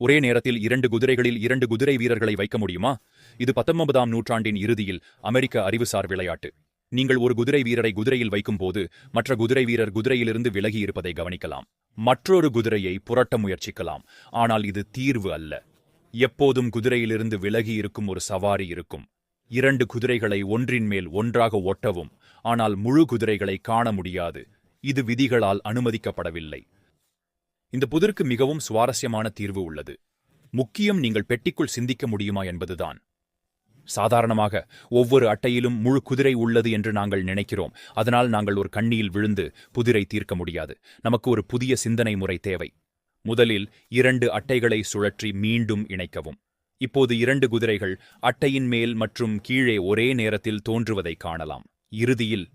ஒரே நேரத்தில் இரண்டு குதிரைகளில் இரண்டு குதிரை வீரர்களை வைக்க முடியுமா? இது பத்தொன்பதாம் நூற்றாண்டின் இறுதியில் அமெரிக்க அறிவுசார் விளையாட்டு. நீங்கள் ஒரு குதிரை வீரரை குதிரையில் வைக்கும்போது மற்ற குதிரை வீரர் குதிரையிலிருந்து விலகி இருப்பதை கவனிக்கலாம். மற்றொரு குதிரையை புரட்ட முயற்சிக்கலாம். ஆனால் இது தீர்வு அல்ல. எப்போதும் குதிரையிலிருந்து விலகி இருக்கும் ஒரு சவாரி இருக்கும். இரண்டு குதிரைகளை ஒன்றின் மேல் ஒன்றாக ஒட்டவும் ஆனால் முழு குதிரைகளை காண முடியாது. இது விதிகளால் அனுமதிக்கப்படவில்லை. இந்த புதிருக்கு மிகவும் சுவாரஸ்யமான தீர்வு உள்ளது. முக்கியம் நீங்கள் பெட்டிக்குள் சிந்திக்க முடியுமா என்பதுதான். சாதாரணமாக ஒவ்வொரு அட்டையிலும் முழு குதிரை உள்ளது என்று நாங்கள் நினைக்கிறோம். அதனால் நாங்கள் ஒரு கண்ணியில் விழுந்து புதிரை தீர்க்க முடியாது. நமக்கு ஒரு புதிய சிந்தனை முறை தேவை. முதலில் இரண்டு அட்டைகளை சுழற்றி மீண்டும் இணைக்கவும். இப்போது இரண்டு குதிரைகள் அட்டையின் மேல் மற்றும் கீழே ஒரே நேரத்தில் தோன்றுவதை காணலாம். இறுதியில்